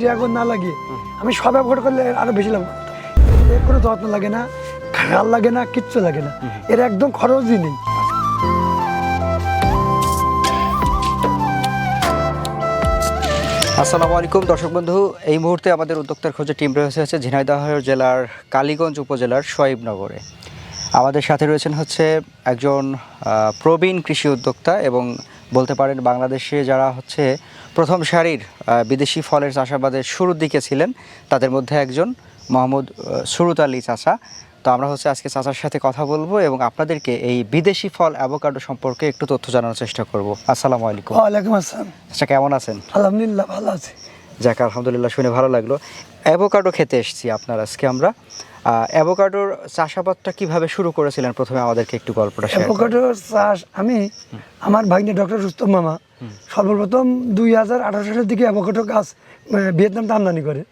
Dragon না লাগিয়ে আমি সব ব্যবহার করলে আরও বেশি লাভ। এর কোনো যত্ন লাগে না খাল লাগে না, কিচ্ছু লাগে না। এর একদম খরচই নেই। আসসালামু আলাইকুম, দর্শক বন্ধু। এই মুহূর্তে আমাদের উদ্যোক্তার খোঁজে টিম রয়েছে হচ্ছে ঝিনাইদহ জেলার কালীগঞ্জ উপজেলার সোয়াইবনগরে। আমাদের সাথে রয়েছেন হচ্ছে একজন প্রবীণ কৃষি উদ্যোক্তা এবং বলতে পারেন বাংলাদেশে যারা হচ্ছে প্রথম সারির বিদেশি ফলের চাষাবাদের শুরুর দিকে ছিলেন তাদের মধ্যে একজন মোহাম্মদ সুরুত আলী চাষা তো আমরা হচ্ছে আজকে চাচার সাথে কথা বলব এবং আপনাদেরকে এই বিদেশি ফল অ্যাভোকাডো সম্পর্কে একটু তথ্য জানানোর চেষ্টা করব। আসসালামু আলাইকুম। ওয়ালাইকুম আসসালাম। আচ্ছা কেমন আছেন? আলহামদুলিল্লাহ ভালো আছে। যাক, আলহামদুলিল্লাহ শুনে ভালো লাগল। অ্যাভোকাডো খেতে এসেছি আপনার আজকে আমরা। অ্যাভোকাডোর চাষাবাদটা কীভাবে শুরু করেছিলেন? প্রথমে আমাদেরকে একটু গল্পটা অ্যাভোকাডোর চাষ, আমি, আমার ভাগ্নে ডক্টর রুস্তম মামা সর্বপ্রথম দুই হাজার আঠারো সালের দিকে অ্যাভোকেটো গাছ আহ, ভিয়েতনাম আমদানি করে।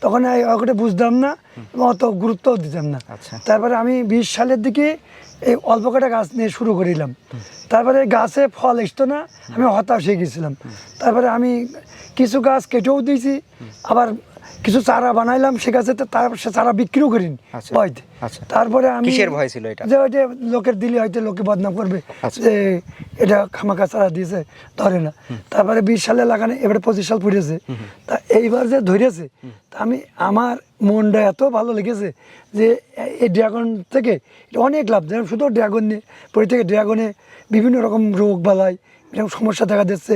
তখন এই অ্যাভোকাডো বুঝতাম না এবং অত গুরুত্বও দিতাম না। আচ্ছা। তারপরে আমি বিশ সালের দিকে এই অল্প কটা গাছ নিয়ে শুরু করিলাম। তারপরে গাছে ফল আসতো না আমি হতাশ হয়ে গেছিলাম। তারপরে আমি কিছু গাছ কেটেও দিয়েছি আবার কিছু চারা বানাইলাম সে গাছে তো তার সে চারা বিক্রিও করিনি আচ্ছা। ভয়তে আচ্ছা। তারপরে আমি কিসের ভয় ছিল এটা? যে ওইটা লোকের দিলে হয়তো লোকে বদনাম করবে আচ্ছা। যে এটা খামাকা চারা দিয়েছে ধরে না তারপরে বিশ সালে লাগানো এবারে পঁচিশ সাল পড়েছে তা এইবার যে ধরেছে তা আমি আমার মনটা এত ভালো লেগেছে যে এই ড্রাগন থেকে এটা অনেক লাভ যেমন শুধু ড্রাগন নিয়ে পরে থেকে ড্রাগনে বিভিন্ন রকম রোগ বালাই এরকম সমস্যা দেখা দিচ্ছে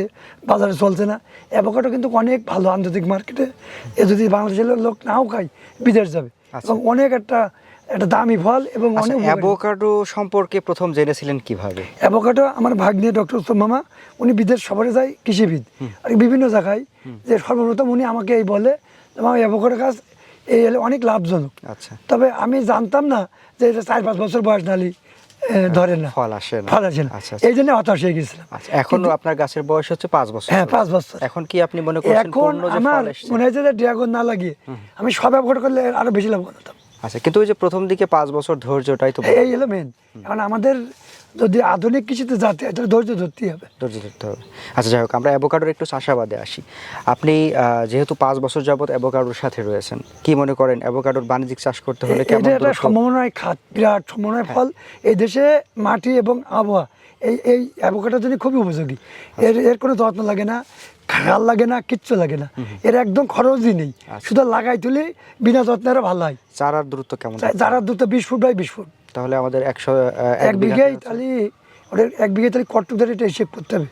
বাজারে চলছে না। অ্যাভোকাডো কিন্তু অনেক ভালো আন্তর্জাতিক মার্কেটে এ যদি বাংলাদেশের লোক নাও খায় বিদেশ যাবে। আচ্ছা। এবং অনেক একটা একটা দামি ফল এবং আচ্ছা অনেক। অ্যাভোকাডো সম্পর্কে প্রথম জেনেছিলেন কীভাবে? অ্যাভোকাডো আমার ভাগ্নে ডক্টর উত্তম মামা উনি বিদেশ সফরে যায় কৃষিবিদ। আর বিভিন্ন জায়গায় যে সর্বপ্রথম উনি আমাকে এই বলে মামা অ্যাভোকাডো গাছ এই অনেক লাভজনক। আচ্ছা। তবে আমি জানতাম না যে এটা চার পাঁচ বছর বয়স নালি। ধরে না। ফল আসে না। ফল আসে না। আচ্ছা এই জন্য হতাশ হয়ে গেছিলাম। আচ্ছা এখন আপনার গাছের বয়স হচ্ছে পাঁচ বছর। হ্যাঁ পাঁচ বছর। এখন কি আপনি মনে করছেন এখন আমার মনে হয়েছে যে ড্রাগন না লাগিয়ে আমি সব ব্যবহার করলে আরও বেশি লাভ করতাম আচ্ছা কিন্তু ওই যে প্রথম দিকে পাঁচ বছর ধৈর্যটাই তো এই হলো মেন এখন আমাদের যদি আধুনিক কৃষিতে যাতে হয়, তাহলে ধৈর্য ধরতেই হবে। ধৈর্য ধরতে হবে। আচ্ছা যাই হোক আমরা অ্যাভোকাডোর একটু চাষাবাদে আসি। আপনি যেহেতু পাঁচ বছর যাবত অ্যাভোকাডোর সাথে রয়েছেন কি মনে করেন অ্যাভোকাডোর বাণিজ্যিক চাষ করতে হলে কেমন এটা একটা দূরত্ব- সম্ভাবনায় খাত বিরাট সম্ভাবনায় ফল। এই দেশে মাটি এবং আবহাওয়া এই এই অ্যাভোকাডোর জন্য খুবই উপযোগী। এর এর কোনো যত্ন লাগে না খাল লাগে না কিচ্ছু লাগে না। এর একদম খরচই নেই। শুধু লাগাই তুলে বিনা যত্নে আরও ভালো হয়। চারার দূরত্ব কেমন? চারার দ্রুত বিশ ফুট বাই বিশ ফুট। তাহলে আমাদের একশো এক বিঘাই তাহলে ওটা এক বিঘে তাহলে কত ধরে এটা হিসেব করতে হবে?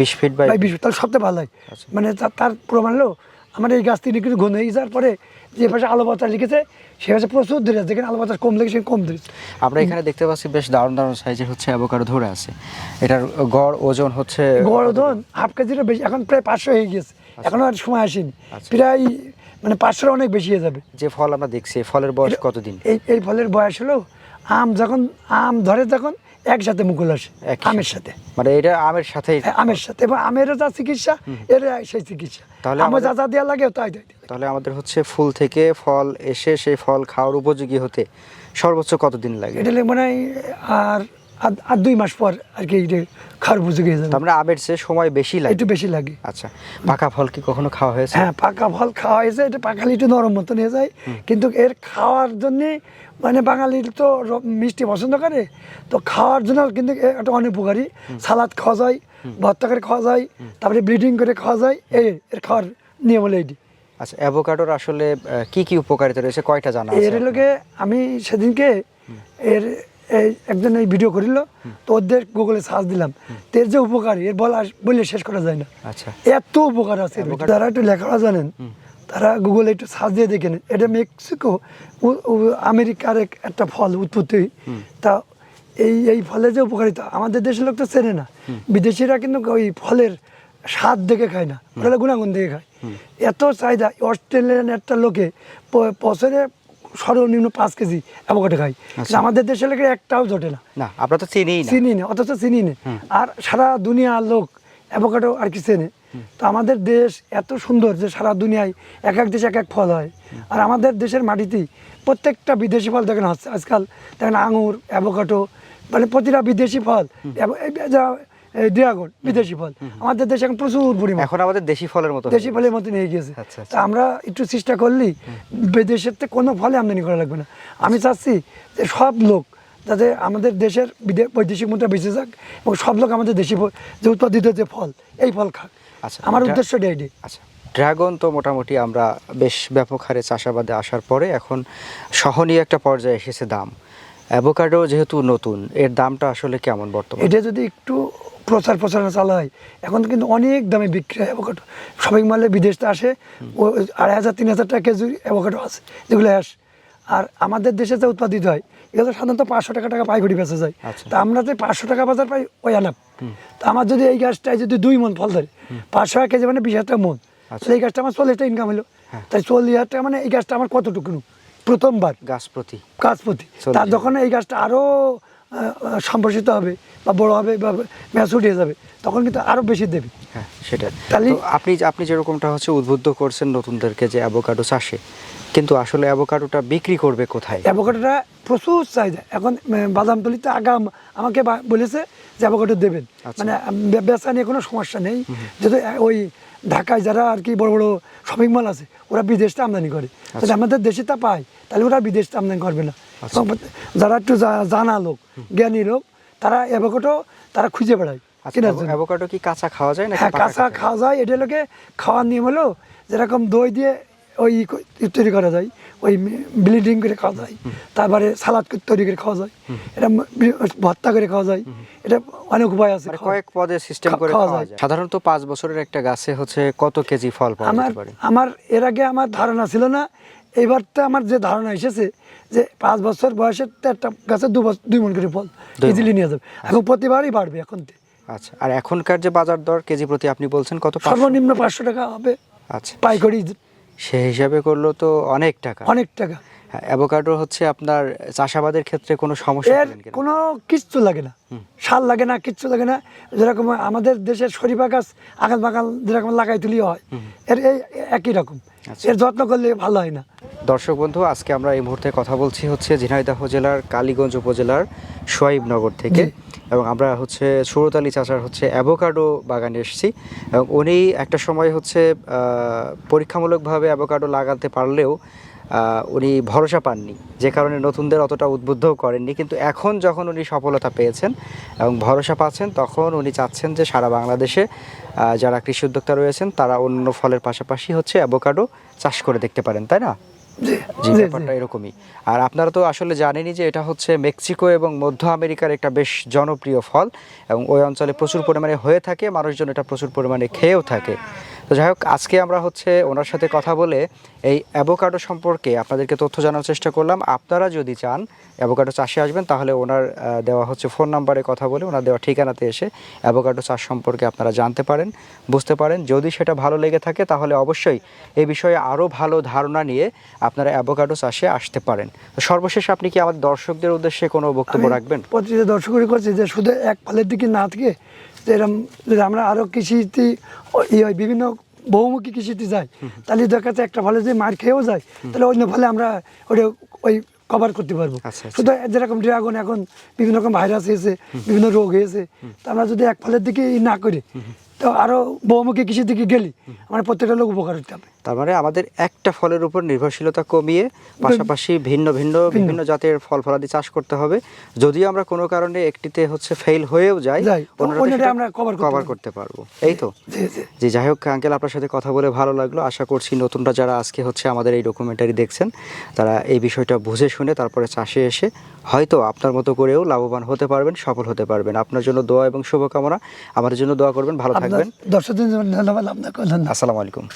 বিশ ফিট বাই বিশ ফুট তাহলে সবচেয়ে ভালো হয়। আচ্ছা। মানে তার প্রমাণ হলো আমার এই গাছ থেকে কিছু ঘন হয়ে যাওয়ার পরে যে পাশে আলো বাতাস লিখেছে সে পাশে প্রচুর ধরে আছে যেখানে আলো বাতাস কম লেগে সেখানে কম ধরেছে আমরা এখানে দেখতে পাচ্ছি বেশ দারুণ দারুণ সাইজের হচ্ছে অ্যাভোকাডো ধরে আছে। এটার গড় ওজন হচ্ছে গড়ধন হাফ কেজিরও বেশি এখন প্রায় পাঁচশো হয়ে গিয়েছে। এখনও আর সময় আসেনি। আচ্ছা। প্রায় মানে পাঁচশোর অনেক বেশি হয়ে যাবে। যে ফল আমরা দেখছি ফলের বয়স কতদিন? এই এই ফলের বয়স হলো আম যখন আম ধরে তখন একসাথে মুকুল আসে আমের সাথে। মানে এটা আমের সাথে হ্যাঁ, আমের সাথে। এবং আমেরও যা চিকিৎসা এর সেই চিকিৎসা। তাহলে আমার যা যা দেওয়া লাগে তাই তাই তাহলে আমাদের হচ্ছে ফুল থেকে ফল এসে সেই ফল খাওয়ার উপযোগী হতে সর্বোচ্চ কতদিন লাগে? এটা মনে হয় আর- আর দুই মাস পর আর কি এটা উপযোগী হয়ে যাবে। তার মানে আমের চেয়ে সময় বেশি লাগে? একটু বেশি লাগে। আচ্ছা পাকা ফল কি কখনো খাওয়া হয়েছে? হ্যাঁ পাকা ফল খাওয়া হয়েছে এটা পাকালি একটু নরম মতো নিয়ে যায়। কিন্তু এর খাওয়ার জন্য মানে বাঙালি তো মিষ্টি পছন্দ করে তো খাওয়ার জন্য কিন্তু এ একটা অনেক উপকারী। সালাদ খাওয়া যায় ভর্তা করে খাওয়া যায় তারপরে ব্লিডিং করে খাওয়া যায় এই এর খাওয়ার নিয়ম হলো এইটি। আচ্ছা অ্যাভোকাডোর আসলে কি কি উপকারিতা রয়েছে? কয়টা জানা এর লোকে আমি সেদিনকে এর এই একজন এই ভিডিও করিল তো ওদের গুগলে সার্চ দিলাম। তো এর যে উপকারী এর বলা বললে শেষ করা যায় না। আচ্ছা। এত উপকার আছে যারা একটু লেখাপড়া জানেন। তারা গুগলে একটু সার্চ দিয়ে দেখেন। এটা মেক্সিকো আমেরিকার এক- একটা ফল উৎপত্তি। তা এই এই ফলের যে উপকারিতা আমাদের দেশের লোক তো চেনে না। বিদেশিরা কিন্তু ওই ফলের স্বাদ দেখে খায় না। ওরা গুণাগুণ দেখে খায়। এত চাহিদা অস্ট্রেলিয়ান একটা লোকে বছরে সর্বনিম্ন পাঁচ কেজি অ্যাভোকাডো খায় কিন্তু আমাদের দেশের লোকের একটাও জোটে না। না আমরা তো চিনি চিনি না অথচ চিনি না। আর সারা দুনিয়ার লোক অ্যাভোকাডো আর কি চেনে। তো আমাদের দেশ এত সুন্দর যে সারা দুনিয়ায় এক এক দেশে এক এক ফল হয়। আর আমাদের দেশের মাটিতেই প্রত্যেকটা বিদেশি ফল দেখেন হচ্ছে আজকাল দেখেন আঙুর অ্যাভোকাডো মানে প্রতিটা বিদেশি ফল। যা ড্রাগন বিদেশি ফল। আমাদের দেশে এখন প্রচুর পরিমাণ। এখন আমাদের দেশি ফলের মতো দেশি ফলের মতন হয়ে গিয়েছে। আচ্ছা, তা আমরা একটু চেষ্টা বিদেশের থেকে কোনো ফলে আমদানি করা লাগবে না। আমি চাচ্ছি যে সব লোক যাতে আমাদের দেশের বৈদেশিক মুদ্রা বেঁচে যাক এবং সব লোক আমাদের দেশি ফল যে উৎপাদিত যে ফল এই ফল খাক। আচ্ছা, আমার উদ্দেশ্য এটাই। আচ্ছা ড্রাগন তো মোটামুটি আমরা বেশ ব্যাপক হারে চাষাবাদে আসার পরে এখন সহনীয় একটা পর্যায়ে এসেছে দাম। অ্যাভোকাডো যেহেতু নতুন এর দামটা আসলে কেমন বর্তমানে? এটা যদি একটু প্রচার প্রচারণা চালা হয় এখন কিন্তু অনেক দামে বিক্রি হয় অ্যাভোকাডো। শপিং মলে বিদেশ আসে ও আড়াই হাজার তিন হাজার টাকা কেজি অ্যাভোকাডো আছে যেগুলো আসে আর আমাদের দেশে যা উৎপাদিত হয় এগুলো সাধারণত পাঁচশো টাকা টাকা পাইকারি বেঁচে যায়। আচ্ছা। তা আমরা যে পাঁচশো টাকা বাজার পাই ওই আনাপ তা আমার যদি এই গাছটায় যদি দুই মন ফল ধরে পাঁচশো টাকা কেজি মানে বিশ হাজার টাকা মন। আচ্ছা। এই গাছটা আমার চল্লিশটা ইনকাম হলো। তাই চল্লিশ হাজার টাকা মানে এই গাছটা আমার কতটুকু প্রথমবার? গাছ প্রতি গাছ প্রতি তার যখন এই গাছটা আরও সম্প্রসারিত হবে বা বড় হবে বা ম্যাচ উঠে যাবে তখন কিন্তু আরও বেশি দেবে। হ্যাঁ সেটা তাহলে- আপনি আপনি যেরকমটা হচ্ছে উদ্বুদ্ধ করছেন নতুনদেরকে যে অ্যাভোকাডো চাষে কিন্তু আসলে অ্যাভোকাডোটা বিক্রি করবে কোথায়? অ্যাভোকাডোটা প্রচুর চাহিদা। এখন বাদামতলিতে আগাম আমাকে বলেছে যে অ্যাভোকাডো দেবেন। আচ্ছা। মানে বেচা নিয়ে কোনো সমস্যা নেই। যদি ওই ঢাকায় যারা আর কি বড় বড় শপিং মল আছে ওরা বিদেশটা আমদানি করে। যদি আমাদের দেশে তা পায় তাহলে ওরা বিদেশটা আমদানি করবে না। আচ্ছা। যারা একটু জানা লোক জ্ঞানী লোক তারা অ্যাভোকাটো তারা খুঁজে বেড়ায় আচ্ছা অ্যাভোকাডো কি কাঁচা খাওয়া যায় নাকি হ্যাঁ কাঁচা খাওয়া যায়? এটা লোকে খাওয়ার নিয়ম হলো যেরকম দই দিয়ে ওই তৈরি করা যায় ওই ব্লিডিং করে খাওয়া যায় তারপরে সালাদ তৈরি করে খাওয়া যায় এটা ভর্তা করে খাওয়া যায় এটা অনেক উপায় আছে মানে কয়েক পদে সিস্টেম করে খাওয়া যায়। সাধারণত পাঁচ বছরের একটা গাছে হচ্ছে কত কেজি ফল পাওয়া আমার আমার এর আগে আমার ধারণা ছিল না এবার তো আমার যে ধারণা এসেছে যে পাঁচ বছর বয়সের তো একটা গাছে দু বছর দুই মন করে ফল ইজিলি নিয়ে যাবে। এখন প্রতিবারই বাড়বে এখন আচ্ছা আর এখনকার যে বাজার দর কেজি প্রতি আপনি বলছেন কত? সর্বনিম্ন পাঁচশো টাকা হবে। আচ্ছা। পাইকারি সে হিসাবে করলেও তো অনেক টাকা। অনেক টাকা। অ্যাভোকাডো হচ্ছে আপনার চাষাবাদের ক্ষেত্রে কোনো সমস্যা এর কোনো? কিচ্ছু লাগে না। সার লাগে না কিচ্ছু লাগে না। যেরকম আমাদের দেশের শরীফা গাছ আগাল বাগাল যেরকম লাগাই তুলি হয় এর এই একই রকম। আচ্ছা। এর যত্ন করলে ভালো হয় না। দর্শক বন্ধু আজকে আমরা এই মুহূর্তে কথা বলছি হচ্ছে ঝিনাইদহ জেলার কালীগঞ্জ উপজেলার সোয়াইবনগর থেকে। এবং আমরা হচ্ছে সুরতালি চাচার হচ্ছে অ্যাভোকাডো বাগানে এসেছি। এবং উনি একটা সময় হচ্ছে পরীক্ষামূলকভাবে অ্যাভোকাডো লাগাতে পারলেও উনি ভরসা পাননি। যে কারণে নতুনদের অতটা উদ্বুদ্ধও করেননি। কিন্তু এখন যখন উনি সফলতা পেয়েছেন এবং ভরসা পাচ্ছেন, তখন উনি চাচ্ছেন যে সারা বাংলাদেশে যারা কৃষি উদ্যোক্তা রয়েছেন, তারা অন্য ফলের পাশাপাশি হচ্ছে অ্যাভোকাডো চাষ করে দেখতে পারেন, তাই না? জি ব্যাপারটা এরকমই। আর আপনারা তো আসলে জানেনই যে এটা হচ্ছে মেক্সিকো এবং মধ্য আমেরিকার একটা বেশ জনপ্রিয় ফল এবং ওই অঞ্চলে প্রচুর পরিমাণে হয়ে থাকে মানুষজন এটা প্রচুর পরিমাণে খেয়েও থাকে। তো যাই হোক আজকে আমরা হচ্ছে ওনার সাথে কথা বলে এই অ্যাভোকাডো সম্পর্কে আপনাদেরকে তথ্য জানার চেষ্টা করলাম। আপনারা যদি চান অ্যাভোকাডো চাষে আসবেন তাহলে ওনার দেওয়া হচ্ছে ফোন নাম্বারে কথা বলে ওনার দেওয়া ঠিকানাতে এসে অ্যাভোকাডো চাষ সম্পর্কে আপনারা জানতে পারেন বুঝতে পারেন। যদি সেটা ভালো লেগে থাকে তাহলে অবশ্যই এই বিষয়ে আরও ভালো ধারণা নিয়ে আপনারা অ্যাভোকাডো চাষে আসতে পারেন। তো সর্বশেষ আপনি কি আমাদের দর্শকদের উদ্দেশ্যে কোনো বক্তব্য রাখবেন? দর্শকই করছে যে শুধু এক ফলের দিকে না থেকে এরম যদি আমরা আরও কৃষিতে ইয়ে হয় বিভিন্ন বহুমুখী কৃষিতে যাই তাহলে দেখা যাচ্ছে একটা ফলে যদি মার খেয়েও যায় তাহলে অন্য ফলে আমরা ওটা ওই কভার করতে পারব। আচ্ছা, আচ্ছা। শুধু যেরকম ড্রাগন এখন বিভিন্ন রকম ভাইরাস হয়েছে বিভিন্ন রোগ হয়েছে তা আমরা যদি এক ফলের দিকে ই না করি তো আরও বহুমুখী কৃষির দিকে গেলি আমার প্রত্যেকটা লোক উপকার হতে হবে। তার মানে আমাদের একটা ফলের উপর নির্ভরশীলতা কমিয়ে পাশাপাশি ভিন্ন ভিন্ন বিভিন্ন জাতের ফল ফলাদি চাষ করতে হবে। যদিও আমরা কোনো কারণে একটিতে হচ্ছে ফেল হয়েও যাই আমরা cover করতে পারব। এই তো? জি জি যাই হোক আঙ্কেল আপনার সাথে কথা বলে ভালো লাগল। আশা করছি নতুনরা যারা আজকে হচ্ছে আমাদের এই ডকুমেন্টারি দেখছেন তারা এই বিষয়টা বুঝে শুনে তারপরে চাষে এসে হয়তো আপনার মতো করেও লাভবান হতে পারবেন সফল হতে পারবেন। আপনার জন্য দোয়া এবং শুভকামনা। আমাদের জন্য দোয়া করবেন ভালো থাকবেন। ধন্যবাদ আপনাকে ধন্যবাদ। আসসালামু আলাইকুম।